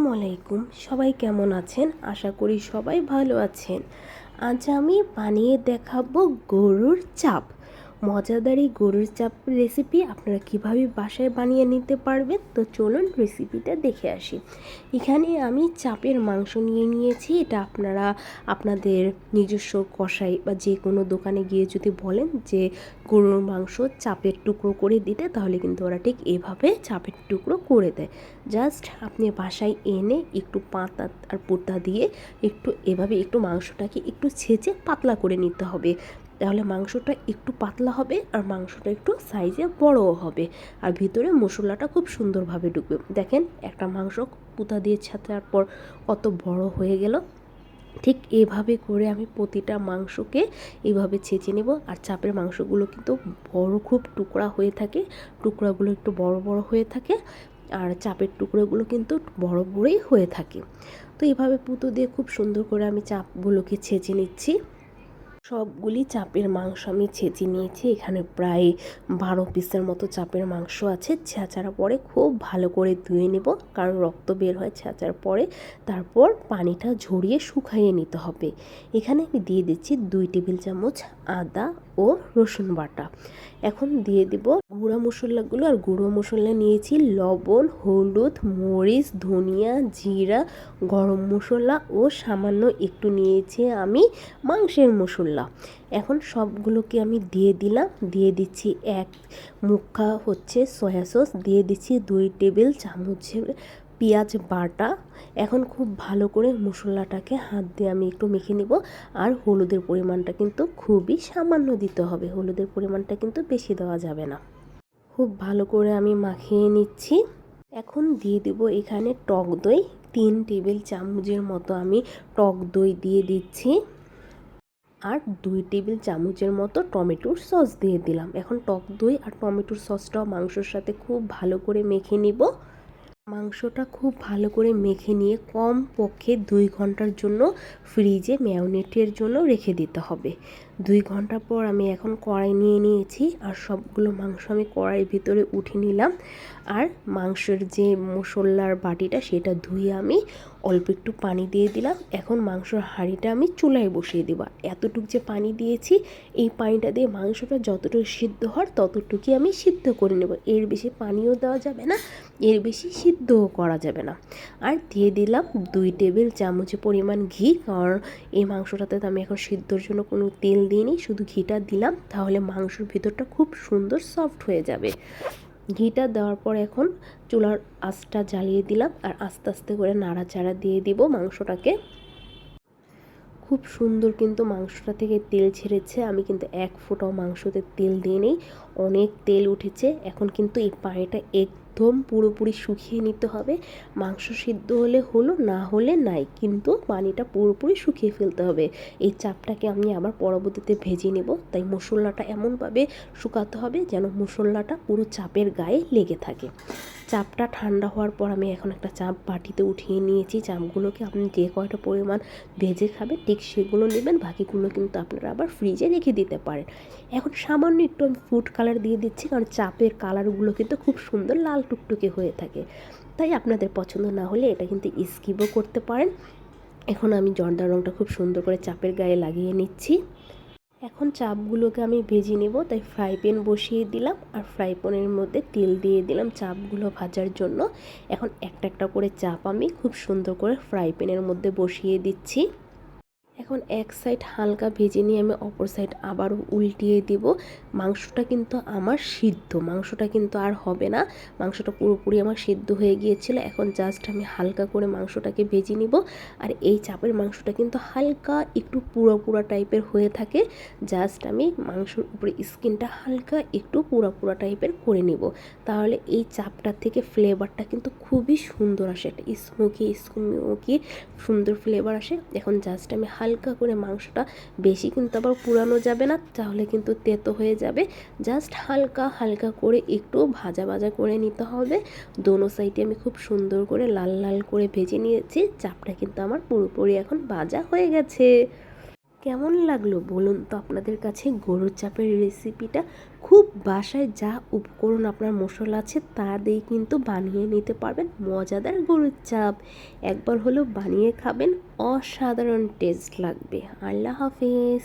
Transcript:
আসসালামু আলাইকুম। সবাই কেমন আছেন? আশা করি সবাই ভালো আছেন। আজ আমি বানিয়ে দেখাবো গরুর চাপ। মজাদার গরুর চাপ রেসিপি আপনারা কীভাবে বাসায় বানিয়ে নিতে পারবেন? তো চলুন রেসিপিটা দেখে আসি। এখানে আমি চাপের মাংস নিয়ে নিয়েছি। এটা আপনারা আপনাদের নিজস্ব কষাই বা যে কোনো দোকানে গিয়ে যদি বলেন যে গরুর মাংস চাপের টুকরো করে দিতে, তাহলে কিন্তু ওরা ঠিক এভাবে চাপের টুকরো করে দেয়। জাস্ট আপনি বাসায় এনে একটু পাতা আর পোতা দিয়ে একটু এভাবে একটু মাংসটাকে একটু ছেঁচে পাতলা করে নিতে হবে। তাহলে মাংসটা একটু পাতলা হবে আর মাংসটা একটু সাইজে বড়ও হবে। আর ভিতরে মশলাটা খুব সুন্দরভাবে ঢুকবে। দেখেন, একটা মাংস পুতা দিয়ে ছাতার পর কত বড় হয়ে গেল। ঠিক এভাবে করে আমি প্রতিটা মাংসকে এভাবে ছেঁচে নেব। আর চাপের মাংসগুলো কিন্তু বড়, খুব টুকরা হয়ে থাকে। টুকরাগুলো একটু বড় বড় হয়ে থাকে। আর চাপের টুকরোগুলো কিন্তু বড়, বড়ই হয়ে থাকে। তো এইভাবে পুতো দিয়ে খুব সুন্দর করে আমি চাপগুলোকে ছেঁচে নিচ্ছি। সবগুলি চাপের মাংস আমি ছেঁচে নিয়েছি। এখানে প্রায় বারো পিসের মতো চাপের মাংস আছে। ছেঁচার পরে খুব ভালো করে ধুয়ে নেব, কারণ রক্ত বের হয় ছেঁচার পরে। তারপর পানিটা ঝরিয়ে শুকাইয়ে নিতে হবে। এখানে আমি দিয়ে দিচ্ছি দুই টেবিল চামচ আদা ও রসুন বাটা। এখন দিয়ে দিব গুঁড়া মশলাগুলো। আর গুঁড়ো মশলা নিয়েছি লবণ, হলুদ, মরিচ, ধনিয়া, জিরা, গরম মশলা ও সামান্য একটু নিয়েছি আমি মাংসের মশলা। এখন সবগুলোকে আমি দিয়ে দিলাম। দিয়ে দিচ্ছি এক মুখা হচ্ছে সয়া সস। দিয়ে দিচ্ছি দুই টেবিল চামচের পেঁয়াজ বাটা। এখন খুব ভালো করে মশলাটাকে হাত দিয়ে আমি একটু মেখে নিব। আর হলুদের পরিমাণটা কিন্তু খুবই সামান্য দিতে হবে। হলুদের পরিমাণটা কিন্তু বেশি দেওয়া যাবে না। খুব ভালো করে আমি মাখিয়ে নিচ্ছি। এখন দিয়ে দেব এখানে টক দই। তিন টেবিল চামচের মতো আমি টক দই দিয়ে দিচ্ছি। আর দুই টেবিল চামচের মতো টমেটোর সস দিয়ে দিলাম। এখন টক দই আর টমেটোর সসটাও মাংসর সাথে খুব ভালো করে মেখে নিব। মাংসটা খুব ভালো করে মেখে নিয়ে কম পক্ষে দুই ঘণ্টার জন্য ফ্রিজে ম্যারিনেটের জন্য রেখে দিতে হবে। দুই ঘণ্টা পর আমি এখন কড়াই নিয়ে নিয়েছি আর সবগুলো মাংস আমি কড়াইয়ের ভিতরে উঠে নিলাম। আর মাংসের যে মশলার বাটিটা সেটা ধুয়ে আমি অল্প একটু পানি দিয়ে দিলাম। এখন মাংসর হাঁড়িটা আমি চুলায় বসিয়ে দেবো। এতটুকু যে পানি দিয়েছি, এই পানিটা দিয়ে মাংসটা যতটুকু সিদ্ধ হয় ততটুকুই আমি সিদ্ধ করে নেব। এর বেশি পানিও দেওয়া যাবে না, এর বেশি সিদ্ধও করা যাবে না। আর দিয়ে দিলাম দুই টেবিল চামচ পরিমাণ ঘি, কারণ এই মাংসটাতে আমি এখন সিদ্ধর জন্য কোনো তেল দিইনি, শুধু ঘিটা দিলাম, তাহলে মাংসর ভিতরটা খুব সুন্দর সফট হয়ে যাবে। ঘিটা দেওয়ার পর এখন চুলার আঁচটা জ্বালিয়ে দিলাম, আর আস্তে আস্তে করে নাড়াচাড়া দিয়ে দিব মাংসটাকে। খুব সুন্দর কিন্তু মাংসটা থেকে তেল ছেড়েছে, আমি কিন্তু এক ফোঁটাও মাংসতে তেল দিয়ে নেই অনেক তেল উঠেছে। এখন কিন্তু এই পানিটা একদম পুরোপুরি শুকিয়ে নিতে হবে। মাংস সিদ্ধ হলে হলো, না হলে নাই। কিন্তু পানিটা পুরোপুরি শুকিয়ে ফেলতে হবে। এই চাপটাকে আমি আবার পরবর্তীতে ভেজে নেব। তাই মশলাটা এমনভাবে শুকাতে হবে যেন মশলাটা পুরো চাপের গায়ে লেগে থাকে। চাপটা ঠান্ডা হওয়ার পর আমি এখন একটা চাপ বাটিতে উঠিয়ে নিয়েছি। চাপগুলোকে আপনি যে কয়টা পরিমাণ ভেজে খাবেন, ঠিক সেগুলো নেবেন। বাকিগুলো কিন্তু আপনারা আবার ফ্রিজে রেখে দিতে পারেন। এখন সামান্য একটু আমি ফুড কালার দিয়ে দিচ্ছি, কারণ চাপের কালারগুলো কিন্তু খুব সুন্দর লাল টুকটুকে হয়ে থাকে। তাই আপনাদের পছন্দ না হলে এটা কিন্তু স্কিপও করতে পারেন। এখন আমি জর্দার রঙটা খুব সুন্দর করে চাপের গায়ে লাগিয়ে নিচ্ছি। এখন চাপগুলোকে আমি ভেজে নেব, তাই ফ্রাই প্যান বসিয়ে দিলাম আর ফ্রাই প্যানের মধ্যে তেল দিয়ে দিলাম চাপগুলো ভাজার জন্য। এখন একটা একটা করে চাপ আমি খুব সুন্দর করে ফ্রাই প্যানের মধ্যে বসিয়ে দিচ্ছি। এখন এক সাইড হালকা ভেজে নিয়ে আমি অপর সাইড আবারও উল্টিয়ে দেব। মাংসটা কিন্তু আমার সিদ্ধ, মাংসটা কিন্তু আর হবে না। মাংসটা পুরোপুরি আমার সিদ্ধ হয়ে গিয়েছিল। এখন জাস্ট আমি হালকা করে মাংসটাকে ভেজে নিব। আর এই চাপের মাংসটা কিন্তু হালকা একটু পুরো পুরো টাইপের হয়ে থাকে। জাস্ট আমি মাংসর উপরে স্কিনটা হালকা একটু পুরা পুরা টাইপের করে নিব। তাহলে এই চাপটার থেকে ফ্লেভারটা কিন্তু খুবই সুন্দর আসে। একটা স্মোকি স্মোকি সুন্দর ফ্লেভার আসে। এখন জাস্ট আমি হালকা হালকা করে মাংসটা বেশি কিন্তু আবার পুরানো যাবে না, তাহলে কিন্তু তেতো হয়ে যাবে। জাস্ট হালকা হালকা করে একটু ভাজা ভাজা করে নিতে হবে। দোনো সাইডে আমি খুব সুন্দর করে লাল লাল করে ভেজে নিয়েছি। চাপটা কিন্তু আমার পুরোপুরি এখন ভাজা হয়ে গেছে। কেমন লাগল বলুন তো আপনাদের কাছে? গরুর চাপের রেসিপিটা খুব বাসায় যা উপকরণ আপনার মশলা আছে তা দিয়ে কিন্তু বানিয়ে নিতে পারবেন। মজাদার গরুর চাপ। একবার হলেও বানিয়ে খাবেন। অসাধারণ টেস্ট লাগবে। আল্লাহ হাফিজ।